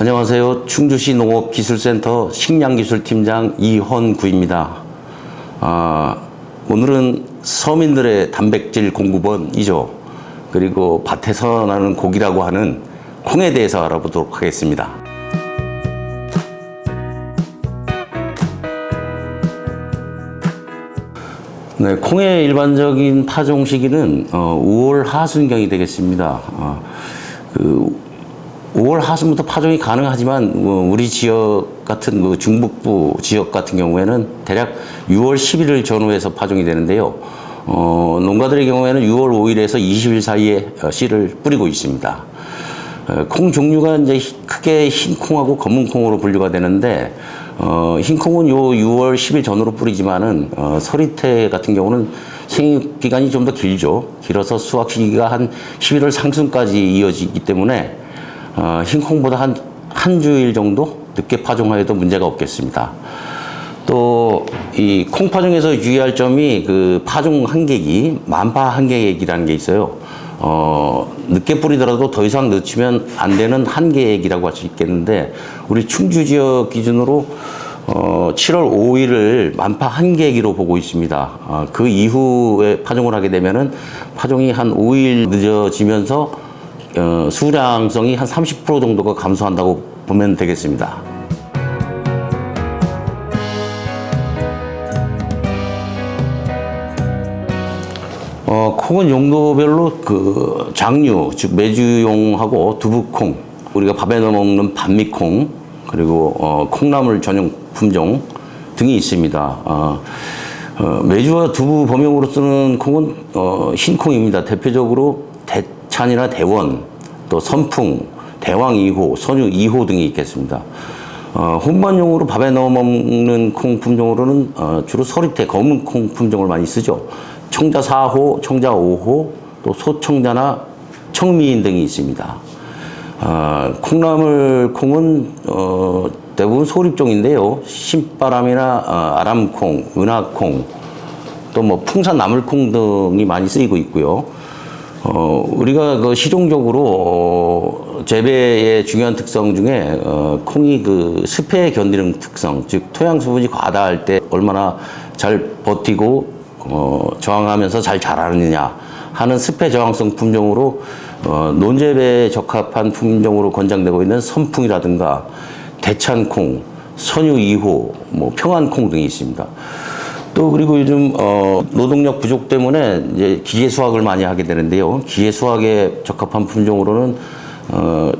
안녕하세요. 충주시 농업기술센터 식량기술팀장 이헌구입니다. 아, 오늘은 서민들의 단백질 공급원이죠. 그리고 밭에서 나는 고기라고 하는 콩에 대해서 알아보도록 하겠습니다. 네, 콩의 일반적인 파종 시기는 어, 5월 하순경이 되겠습니다. 어, 그 5월 하순부터 파종이 가능하지만 어, 우리 지역 같은 그 중북부 지역 같은 경우에는 대략 6월 11일 전후에서 파종이 되는데요. 어, 농가들의 경우에는 6월 5일에서 20일 사이에 어, 씨를 뿌리고 있습니다. 어, 콩 종류가 이제 히- 크게 흰 콩하고 검은 콩으로 분류가 되는데 어, 흰 콩은 요 6월 10일 전후로 뿌리지만은 어, 서리태 같은 경우는 생육 기간이 좀 더 길죠. 길어서 수확 시기가 한 11월 상순까지 이어지기 때문에 어, 흰 콩보다 한 한 주일 정도 늦게 파종하여도 문제가 없겠습니다. 또 이 콩파종에서 유의할 점이 그 파종 한계기 만파 한계액이라는 게 있어요. 어, 늦게 뿌리더라도 더 이상 늦추면 안 되는 한계액이라고 할 수 있겠는데 우리 충주 지역 기준으로 어, 7월 5일을 만파 한계기로 보고 있습니다. 어, 그 이후에 파종을 하게 되면은 파종이 한 5일 늦어지면서 어, 수량성이 한 30% 정도가 감소한다고 보면 되겠습니다. 어, 콩은 용도별로 그 장류, 즉 메주용하고 두부콩, 우리가 밥에 넣어 먹는 반미콩, 그리고 어, 콩나물 전용 품종 등이 있습니다. 어, 어, 메주와 두부 범용으로 쓰는 콩은 어, 흰콩입니다. 대표적으로 대 찬이나 대원, 또 선풍, 대왕 2호, 선유 2호 등이 있겠습니다. 어, 혼반용으로 밥에 넣어 먹는 콩 품종으로는 어, 주로 서리태 검은 콩 품종을 많이 쓰죠. 청자 4호, 청자 5호, 또 소청자나 청미인 등이 있습니다. 어, 콩나물 콩은 어, 대부분 소립종인데요. 신바람이나 어, 아람콩, 은하콩, 또 뭐 풍산 나물콩 등이 많이 쓰이고 있고요. 어, 우리가 그 시종적으로 어, 재배의 중요한 특성 중에 어, 콩이 그 습해에 견디는 특성, 즉 토양 수분이 과다할 때 얼마나 잘 버티고 어, 저항하면서 잘 자라느냐 하는 습해 저항성 품종으로 어, 논재배에 적합한 품종으로 권장되고 있는 선풍이라든가 대찬콩, 선유 2호, 뭐 평안콩 등이 있습니다. 또 그리고 요즘 어, 노동력 부족 때문에 이제 기계 수확을 많이 하게 되는데요. 기계 수확에 적합한 품종으로는 어,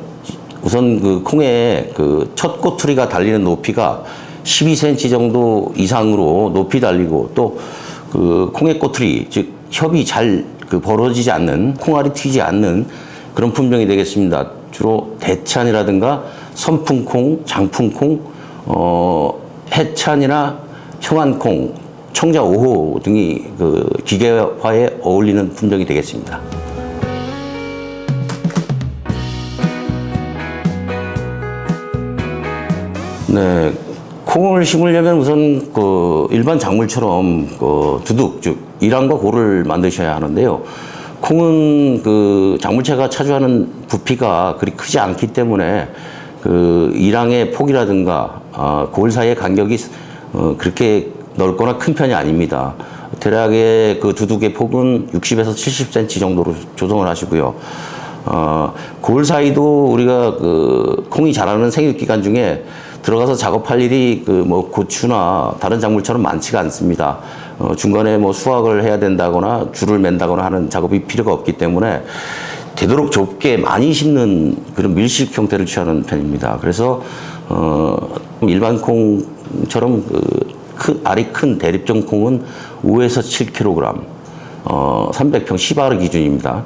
우선 그 콩의 그첫 꼬투리가 달리는 높이가 12cm 정도 이상으로 높이 달리고 또 그 콩의 꼬투리 즉 협이 잘 그 벌어지지 않는 콩알이 튀지 않는 그런 품종이 되겠습니다. 주로 대찬이라든가 선풍콩, 장풍콩, 어, 해찬이나 평안콩, 청자 5호 등이 그 기계화에 어울리는 품종이 되겠습니다. 네, 콩을 심으려면 우선 그 일반 작물처럼 그 두둑 즉 이랑과 고를 만드셔야 하는데요. 콩은 그 작물체가 차지하는 부피가 그리 크지 않기 때문에 그 이랑의 폭이라든가 어, 골 사이의 간격이 어, 그렇게 넓거나 큰 편이 아닙니다. 대략의 그 두둑의 폭은 60에서 70cm 정도로 조정을 하시고요. 어, 골 사이도 우리가 그 콩이 자라는 생육 기간 중에 들어가서 작업할 일이 그 뭐 고추나 다른 작물처럼 많지가 않습니다. 어, 중간에 뭐 수확을 해야 된다거나 줄을 맨다거나 하는 작업이 필요가 없기 때문에 되도록 좁게 많이 심는 그런 밀식 형태를 취하는 편입니다. 그래서 어, 일반 콩처럼 그 큰, 알이 큰 대립종 콩은 5에서 7kg, 어, 300평 시바르 기준입니다.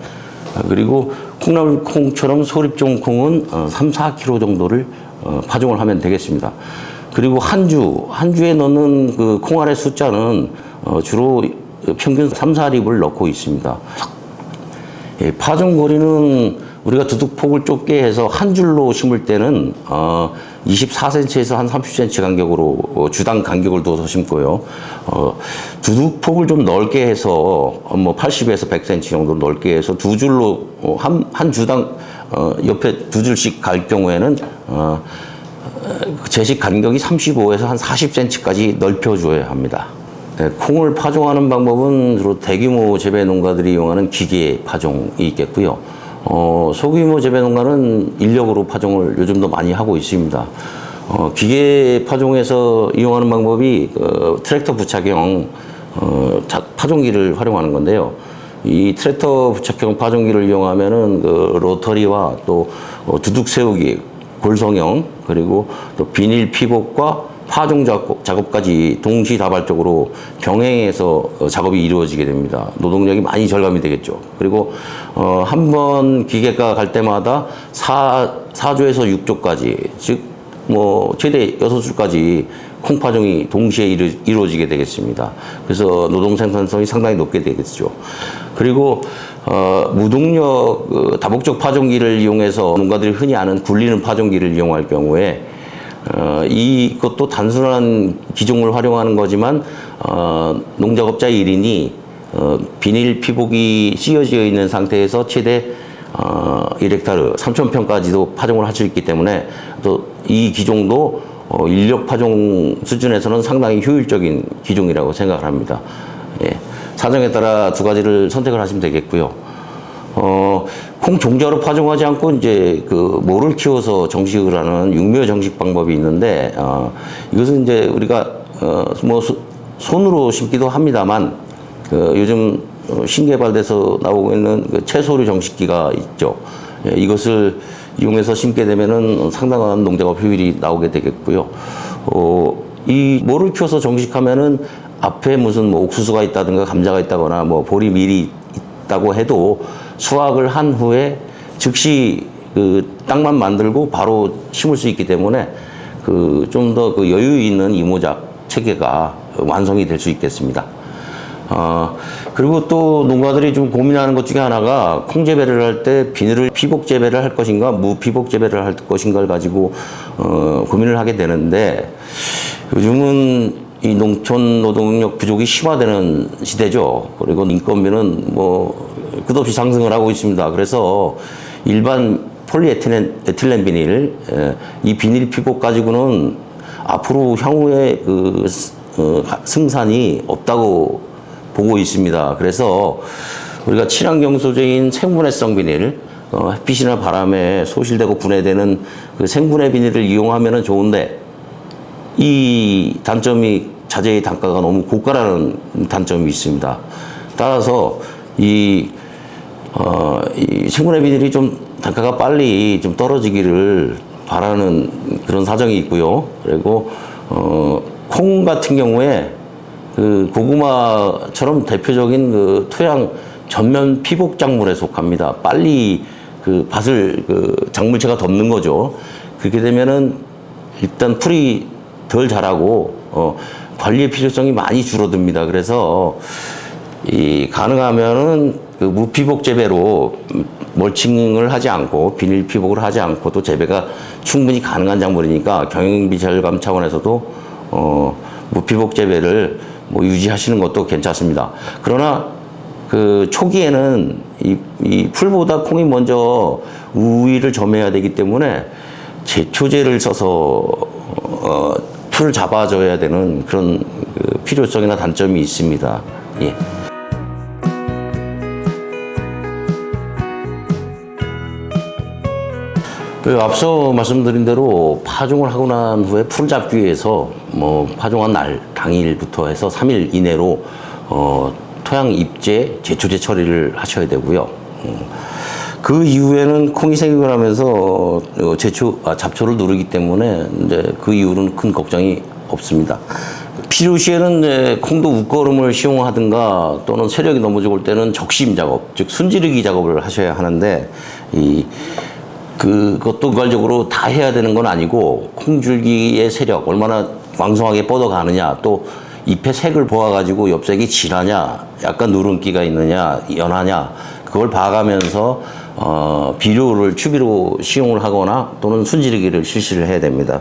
아, 그리고 콩나물 콩처럼 소립종 콩은 어, 3, 4kg 정도를 어, 파종을 하면 되겠습니다. 그리고 한 주, 한 주에 넣는 그 콩알의 숫자는 어, 주로 평균 3, 4립을 넣고 있습니다. 예, 파종 거리는 우리가 두둑폭을 좁게 해서 한 줄로 심을 때는 어, 24cm에서 한 30cm 간격으로 어, 주당 간격을 둬서 심고요. 어, 두둑폭을 좀 넓게 해서 어, 뭐 80에서 100cm 정도 넓게 해서 두 줄로 어, 한, 한 주당 어, 옆에 두 줄씩 갈 경우에는 어, 그 제식 간격이 35에서 한 40cm까지 넓혀줘야 합니다. 네, 콩을 파종하는 방법은 주로 대규모 재배 농가들이 이용하는 기계 파종이 있겠고요. 어, 소규모 재배 농가는 인력으로 파종을 요즘도 많이 하고 있습니다. 어, 기계 파종에서 이용하는 방법이 어, 트랙터 부착형 어, 자- 파종기를 활용하는 건데요. 이 트랙터 부착형 파종기를 이용하면은 그 로터리와 또 어, 두둑 세우기, 골성형 그리고 또 비닐 피복과 파종 작업, 작업 까지 동시다발적으로 병행해서 어, 작업이 이루어지게 됩니다. 노동력이 많이 절감이 되겠죠. 그리고 어, 한 번 기계가 갈 때마다 사, 4조에서 6조까지 즉 뭐 최대 6줄까지 콩파종이 동시에 이루, 이루 어지게 되겠습니다. 그래서 노동 생산성이 상당히 높게 되겠죠. 그리고 어, 무동력 그 다목적 파종기를 이용해서 농가들이 흔히 아는 굴리는 파종기를 이용할 경우에 어, 이것도 단순한 기종을 활용하는 거지만 어, 농작업자 1인이 어, 비닐 피복이 씌어져 있는 상태에서 최대 어, 1헥타르 3,000평까지도 파종을 할 수 있기 때문에 또 이 기종도 어, 인력 파종 수준에서는 상당히 효율적인 기종이라고 생각을 합니다. 예. 사정에 따라 두 가지를 선택을 하시면 되겠고요. 어, 콩 종자로 파종하지 않고 이제 그 모를 키워서 정식을 하는 육묘 정식 방법이 있는데 어, 이것은 이제 우리가 어, 뭐 소- 손으로 심기도 합니다만 그 요즘 어, 신개발돼서 나오고 있는 그 채소류 정식기가 있죠. 예, 이것을 이용해서 심게 되면은 상당한 농작업 효율이 나오게 되겠고요. 어, 이 모를 키워서 정식하면은 앞에 무슨 뭐 옥수수가 있다든가 감자가 있다거나 뭐 보리 밀이 있다고 해도 수확을 한 후에 즉시 그 땅만 만들고 바로 심을 수 있기 때문에 그 좀 더 그 여유 있는 이모작 체계가 완성이 될 수 있겠습니다. 어, 그리고 또 농가들이 좀 고민하는 것 중에 하나가 콩 재배를 할 때 비늘을 피복 재배를 할 것인가 무피복 재배를 할 것인가를 가지고 어, 고민을 하게 되는데 요즘은 이 농촌 노동력 부족이 심화되는 시대죠. 그리고 인건비는 뭐 끝없이 상승을 하고 있습니다. 그래서 일반 폴리에틸렌 에틸렌 비닐 에, 이 비닐 피복 가지고는 앞으로 향후에 그 스- 어, 가- 승산이 없다고 보고 있습니다. 그래서 우리가 친환경 소재인 생분해성 비닐, 어, 햇빛이나 바람에 소실되고 분해되는 그 생분해 비닐을 이용하면 좋은데 이 단점이 자재의 단가가 너무 고가라는 단점이 있습니다. 따라서 이, 어, 이 비닐이 좀 단가가 빨리 좀 떨어지기를 바라는 그런 사정이 있고요. 그리고 어, 콩 같은 경우에 그 고구마처럼 대표적인 그 토양 전면 피복 작물에 속합니다. 빨리 그 밭을 그 작물체가 덮는 거죠. 그렇게 되면은 일단 풀이 덜 자라고 어, 관리의 필요성이 많이 줄어듭니다. 그래서 이 가능하면은 그 무피복 재배로 음, 멀칭을 하지 않고 비닐 피복을 하지 않고도 재배가 충분히 가능한 작물이니까 경영비 절감 차원에서도 어, 무피복 재배를 뭐 유지하시는 것도 괜찮습니다. 그러나 그 초기에는 이, 이 풀보다 콩이 먼저 우위를 점해야 되기 때문에 제초제를 써서 어, 풀을 잡아줘야 되는 그런 그 필요성이나 단점이 있습니다. 예. 앞서 말씀드린 대로 파종을 하고 난 후에 풀 잡기 위해서 뭐 파종한 날 당일부터 해서 3일 이내로 어, 토양 입재 제초제 처리를 하셔야 되고요. 음, 그 이후에는 콩이 생기고 나면서 어, 제초 아, 잡초를 누르기 때문에 이제 그 이후로는 큰 걱정이 없습니다. 필요시에는 이제 콩도 웃거름을 시용하든가 또는 세력이 너무 적을 때는 적심 작업, 즉 순지르기 작업을 하셔야 하는데 이 그것도 결과적으로 다 해야 되는 건 아니고 콩줄기의 세력 얼마나 왕성하게 뻗어가느냐 또 잎의 색을 보아가지고 엽색이 진하냐 약간 누름기가 있느냐 연하냐 그걸 봐가면서 어, 비료를 추비로 시용을 하거나 또는 순지르기를 실시를 해야 됩니다.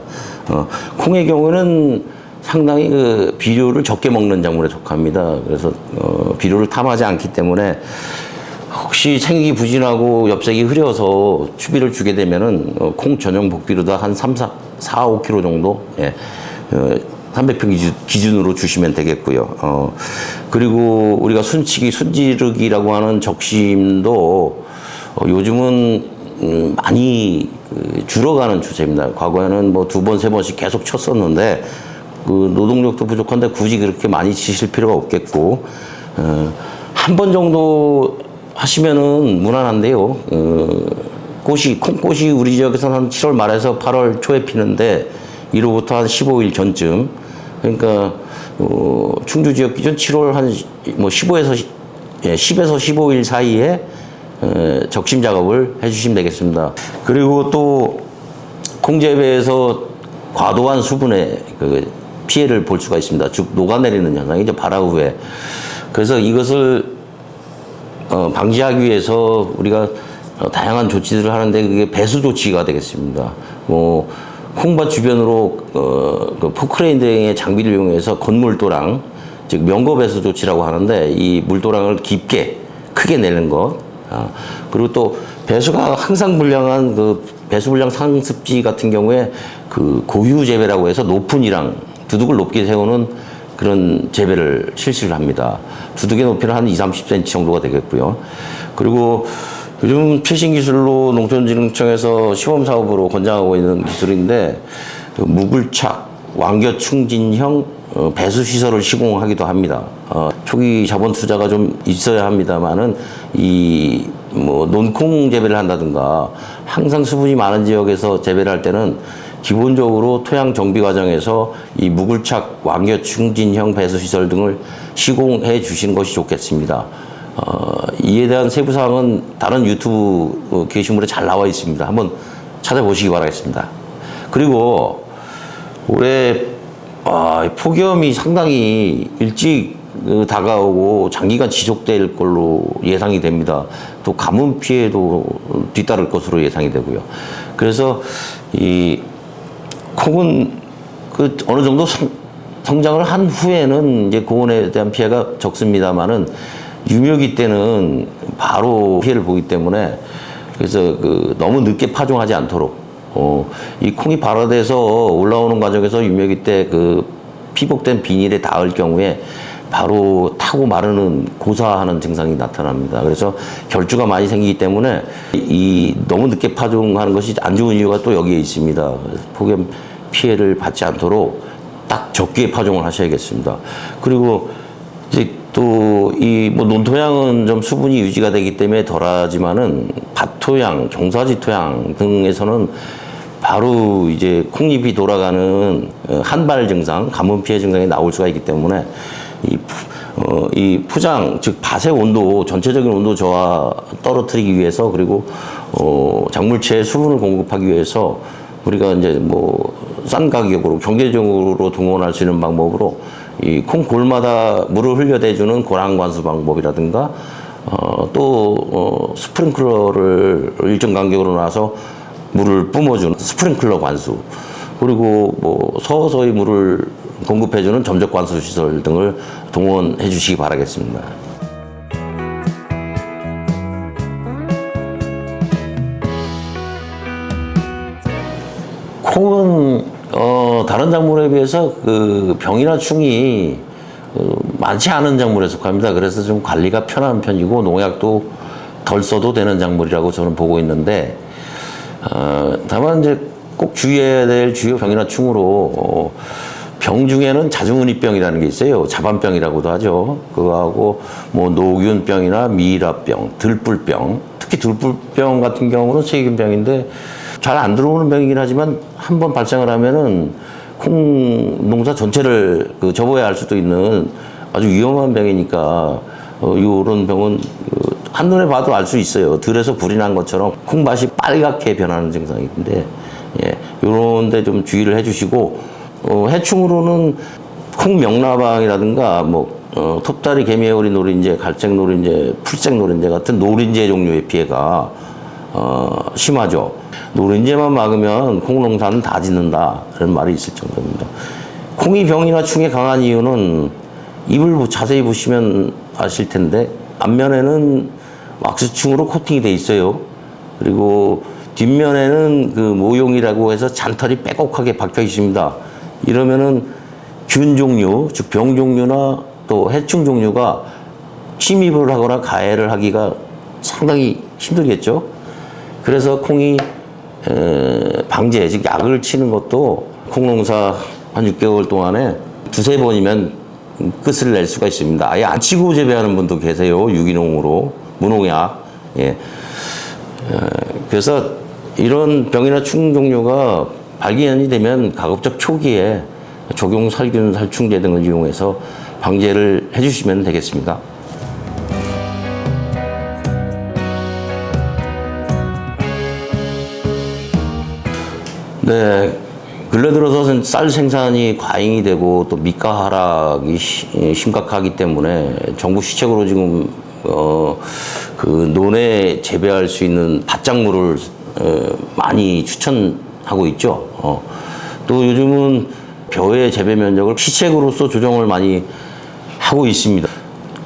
어, 콩의 경우는 상당히 그 비료를 적게 먹는 작물에 속합니다. 그래서 어, 비료를 탐하지 않기 때문에 혹시 생기 부진하고 엽색이 흐려서 추비를 주게 되면은 어, 콩 전용 복비로다 한 3, 4, 4 5kg 정도 예. 어, 300평 기준, 기준 으로 주시면 되겠고요. 어, 그리고 우리가 순치기, 순지르기라고 하는 적심도 어, 요즘은 음, 많이 그 줄어가는 추세입니다. 과거에는 뭐 두 번, 세 번씩 계속 쳤었는데 그 노동력도 부족한데 굳이 그렇게 많이 치실 필요가 없겠고 어, 한 번 정도 하시면은 무난한데요. 어, 꽃이 콩꽃이 우리 지역에서는 한 7월 말에서 8월 초에 피는데 1호부터 한 15일 전쯤 그러니까 어, 충주 지역 기준 7월 한 뭐 15에서 예, 10에서 15일 사이에 어, 적심 작업을 해주시면 되겠습니다. 그리고 또 콩재배에서 과도한 수분의 그 피해를 볼 수가 있습니다. 즉 녹아내리는 현상이죠. 발화 후에. 그래서 이것을 어, 방지하기 위해서 우리가 어, 다양한 조치들을 하는데 그게 배수 조치가 되겠습니다. 뭐 콩밭 주변으로 어, 그 포크레인 등의 장비를 이용해서 건물도랑 즉 명거 배수 조치라고 하는데 이 물도랑을 깊게 크게 내는 것 아, 그리고 또 배수가 항상 불량한 그 배수 불량 상습지 같은 경우에 그 고유 재배라고 해서 높은 이랑 두둑을 높게 세우는 그런 재배를 실시를 합니다. 두둑의 높이는 한 2, 30cm 정도가 되겠고요. 그리고 요즘 최신 기술로 농촌진흥청에서 시범 사업으로 권장하고 있는 기술인데 그 무굴착 완겨 충진형 어, 배수 시설을 시공하기도 합니다. 어, 초기 자본 투자가 좀 있어야 합니다만은 이 뭐 논콩 재배를 한다든가 항상 수분이 많은 지역에서 재배를 할 때는 기본적으로 토양 정비 과정에서 이 무굴착 완겨 충진형 배수 시설 등을 시공해 주시는 것이 좋겠습니다. 어, 이에 대한 세부 사항은 다른 유튜브 어, 게시물에 잘 나와 있습니다. 한번 찾아보시기 바라겠습니다. 그리고 올해 아, 폭염이 상당히 일찍 그 다가오고 장기간 지속될 걸로 예상이 됩니다. 또 가뭄 피해도 뒤따를 것으로 예상이 되고요. 그래서 이 콩은 그 어느 정도 성, 성장을 한 후에는 이제 고온에 대한 피해가 적습니다만은 유묘기 때는 바로 피해를 보기 때문에 그래서 그 너무 늦게 파종하지 않도록 어, 이 콩이 발화돼서 올라오는 과정에서 유묘기 때그 피복된 비닐에 닿을 경우에 바로 타고 마르는 고사하는 증상이 나타납니다. 그래서 결주가 많이 생기기 때문에 이 너무 늦게 파종하는 것이 안 좋은 이유가 또 여기에 있습니다. 폭염 피해를 받지 않도록 딱 적게 파종을 하셔야겠습니다. 그리고 이제 또 이 뭐 논토양은 좀 수분이 유지가 되기 때문에 덜하지만은 밭토양, 경사지 토양 등에서는 바로 이제 콩잎이 돌아가는 어, 한발 증상, 가뭄 피해 증상이 나올 수가 있기 때문에 이, 푸- 어, 이 포장 즉 밭의 온도 전체적인 온도 저하 떨어뜨리기 위해서 그리고 어, 작물체에 수분을 공급하기 위해서 우리가 이제 뭐 싼 가격으로 경제적으로 동원할 수 있는 방법으로 이 콩 골마다 물을 흘려대주는 고랑 관수 방법이라든가 어, 또 어, 스프링클러를 일정 간격으로 놔서 물을 뿜어주는 스프링클러 관수 그리고 뭐 서서히 물을 공급해주는 점적 관수 시설 등을 동원해 주시기 바라겠습니다. 콩은 어, 다른 작물에 비해서 그 병이나 충이 어, 많지 않은 작물에 속합니다. 그래서 좀 관리가 편한 편이고 농약도 덜 써도 되는 작물이라고 저는 보고 있는데 어, 다만 이제 꼭 주의해야 될 주요 병이나 충으로 어, 병 중에는 자중은이병이라는 게 있어요. 자반병이라고도 하죠. 그거하고 뭐 노균병이나 미이라병, 들불병, 특히 들불병 같은 경우는 세균병인데 잘 안 들어오는 병이긴 하지만 한 번 발생을 하면은 콩 농사 전체를 그 접어야 할 수도 있는 아주 위험한 병이니까 어, 이런 병은 그 한눈에 봐도 알 수 있어요. 들에서 불이 난 것처럼 콩밭이 빨갛게 변하는 증상인데, 예, 요런데 좀 주의를 해주시고, 어, 해충으로는 콩 명나방이라든가 뭐 어, 톱다리 개미애오리 노린재, 갈색 노린재, 풀색 노린재 같은 노린재 종류의 피해가 어, 심하죠. 노린재만 막으면 콩농사는 다 짓는다 그런 말이 있을 정도입니다. 콩이 병이나 충에 강한 이유는 잎을 자세히 보시면 아실 텐데 앞면에는 왁스층으로 코팅이 돼 있어요. 그리고 뒷면에는 그 모용이라고 해서 잔털이 빼곡하게 박혀 있습니다. 이러면은 균 종류, 즉 병 종류나 또 해충 종류가 침입을 하거나 가해를 하기가 상당히 힘들겠죠. 그래서 콩이 에, 방제, 즉 약을 치는 것도 콩농사 한 6개월 동안에 두세 번이면 끝을 낼 수가 있습니다. 아예 안 치고 재배하는 분도 계세요. 유기농으로 무농약. 예. 에, 그래서 이런 병이나 충 종류가 발견이 되면 가급적 초기에 적용 살균 살충제 등을 이용해서 방제를 해주시면 되겠습니다. 네. 근래 들어서 쌀 생산이 과잉이 되고 또 미가 하락이 시- 심각하기 때문에 정부 시책으로 지금 어, 그 논에 재배할 수 있는 밭작물을 어, 많이 추천하고 있죠. 어. 또 요즘은 벼의 재배 면적을 시책으로서 조정을 많이 하고 있습니다.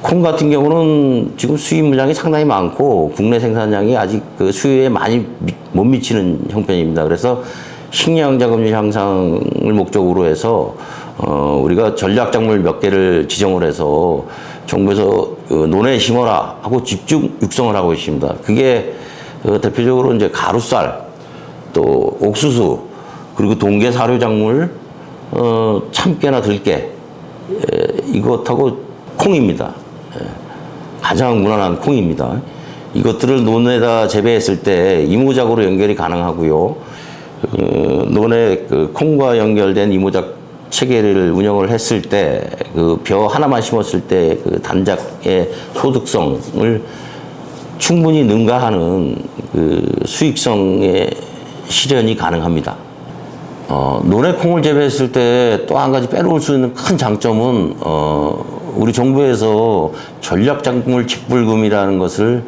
콩 같은 경우는 지금 수입 물량이 상당히 많고 국내 생산량이 아직 그 수요에 많이 미- 못 미치는 형편입니다. 그래서 식량 자금률 향상을 목적으로 해서 어 우리가 전략 작물 몇 개를 지정을 해서 정부에서 그 논에 심어라 하고 집중 육성을 하고 있습니다. 그게 그 대표적으로 이제 가루쌀 또 옥수수 그리고 동계 사료 작물 어 참깨나 들깨 에, 이것하고 콩입니다. 예, 가장 무난한 콩입니다. 이것들을 논에다 재배했을 때 이모작으로 연결이 가능하고요. 그 논에 그 콩과 연결된 이모작 체계를 운영을 했을 때 그 벼 하나만 심었을 때 그 단작의 소득성을 충분히 능가하는 그 수익성의 실현이 가능합니다. 어, 논에 콩을 재배했을 때 또 한 가지 빼놓을 수 있는 큰 장점은 어, 우리 정부에서 전략 작물 직불금이라는 것을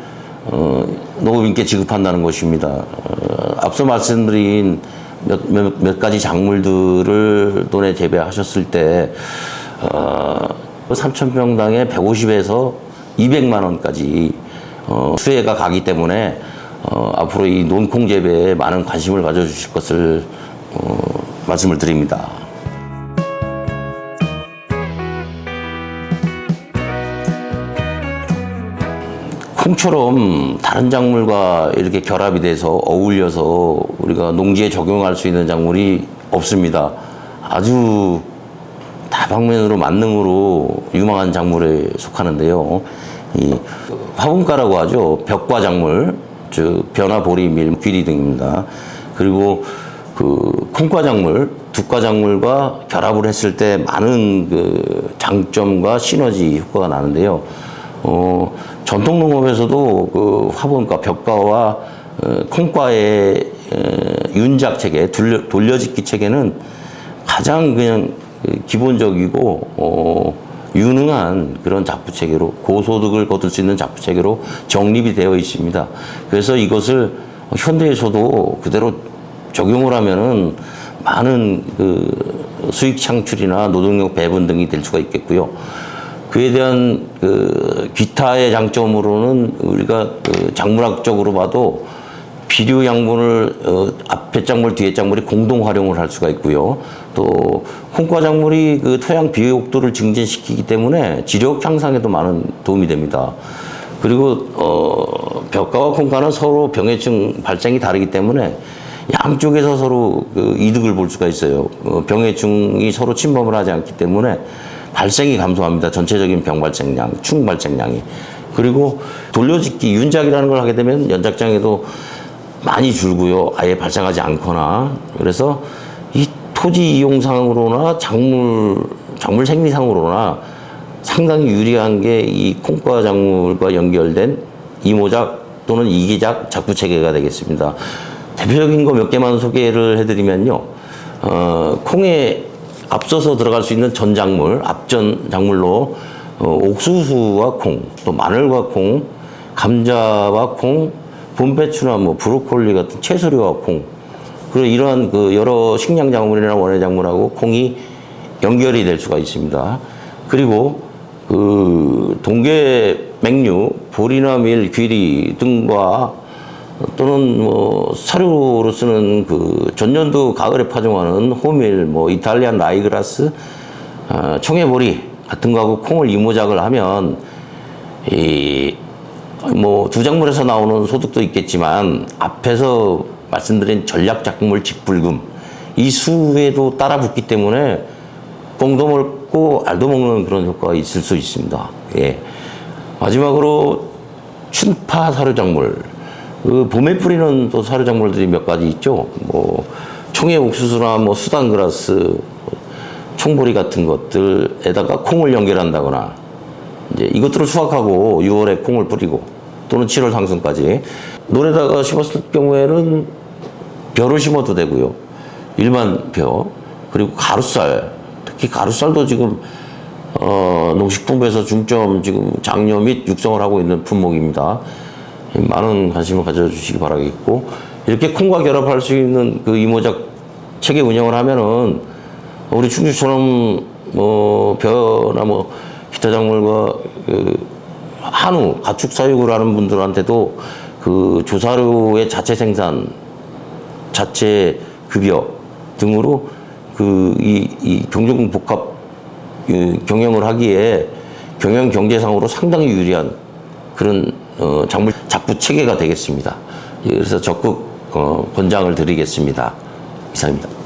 어, 농업인께 지급한다는 것입니다. 어, 앞서 말씀드린 몇, 몇, 몇 가지 작물들을 논에 재배하셨을 때 어, 3,000평당에 150에서 200만 원까지 어, 수혜가 가기 때문에 어, 앞으로 이 논콩 재배에 많은 관심을 가져주실 것을 어, 말씀을 드립니다. 콩처럼 다른 작물과 이렇게 결합이 돼서 어울려서 우리가 농지에 적용할 수 있는 작물이 없습니다. 아주 다방면으로 만능으로 유망한 작물에 속하는데요. 이 화분가라고 하죠. 벽과 작물, 즉 벼나 보리, 밀, 귀리 등입니다. 그리고 그 콩과 작물, 두과 작물과 결합을 했을 때 많은 그 장점과 시너지 효과가 나는데요. 어, 전통 농업에서도 그 화분과 벽과와 어, 콩과의 어, 윤작 체계, 돌려, 돌려짓기 체계는 가장 그냥 그 기본적이고 어, 유능한 그런 잡부 체계로 고소득을 거둘 수 있는 잡부 체계로 정립이 되어 있습니다. 그래서 이것을 현대에서도 그대로 적용을 하면은 많은 그 수익 창출이나 노동력 배분 등이 될 수가 있겠고요. 그에 대한 그 기타의 장점으로는 우리가 그 작물학적으로 봐도 비료 양분을 어, 앞에 작물 뒤에 작물이 공동 활용을 할 수가 있고요. 또 콩과 작물이 그 토양 비옥도를 증진시키기 때문에 지력 향상에도 많은 도움이 됩니다. 그리고 어, 벽가와 콩가는 서로 병해충 발생이 다르기 때문에 양쪽에서 서로 그 이득을 볼 수가 있어요. 어, 병해충이 서로 침범을 하지 않기 때문에 발생이 감소합니다. 전체적인 병 발생량, 충 발생량이. 그리고 돌려짓기, 윤작이라는 걸 하게 되면 연작장에도 많이 줄고요. 아예 발생하지 않거나. 그래서 이 토지 이용상으로나 작물, 작물 생리상으로나 상당히 유리한 게 이 콩과 작물과 연결된 이모작 또는 이기작 작부 체계가 되겠습니다. 대표적인 거 몇 개만 소개를 해드리면요. 어, 콩에 앞서서 들어갈 수 있는 전작물, 앞전 작물로 어, 옥수수와 콩, 또 마늘과 콩, 감자와 콩, 분배추나 뭐 브로콜리 같은 채소류와 콩, 그리고 이러한 그 여러 식량 작물이나 원예 작물하고 콩이 연결이 될 수가 있습니다. 그리고 그 동계 맹류 보리나 밀, 귀리 등과 또는 뭐 사료로 쓰는 그 전년도 가을에 파종하는 호밀, 뭐 이탈리안 라이그라스, 어, 청해보리 같은 거하고 콩을 이모작을 하면 이 뭐 두 작물에서 나오는 소득도 있겠지만 앞에서 말씀드린 전략 작물 직불금 이 수에도 따라 붙기 때문에 뽕도 먹고 알도 먹는 그런 효과가 있을 수 있습니다. 예. 마지막으로 춘파 사료작물. 그 봄에 뿌리는 또 사료 작물들이 몇 가지 있죠. 뭐 청해 옥수수나 뭐 수단그라스, 총보리 같은 것들에다가 콩을 연결한다거나 이제 이것들을 수확하고 6월에 콩을 뿌리고 또는 7월 상순까지 논에다가 심었을 경우에는 벼를 심어도 되고요. 일반 벼 그리고 가루쌀 특히 가루쌀도 지금 어, 농식품부에서 중점 지금 장려 및 육성을 하고 있는 품목입니다. 많은 관심을 가져주시기 바라겠고 이렇게 콩과 결합할 수 있는 그 이모작 체계 운영을 하면은 우리 충주처럼 뭐 벼나 뭐 기타 작물과 그 한우 가축 사육을 하는 분들한테도 그 조사료의 자체 생산 자체 급여 등으로 그이 이 경영 복합 그 경영을 하기에 경영 경제상으로 상당히 유리한 그런 어, 작물 작부 체계가 되겠습니다. 예, 그래서 적극 어, 권장을 드리겠습니다. 이상입니다.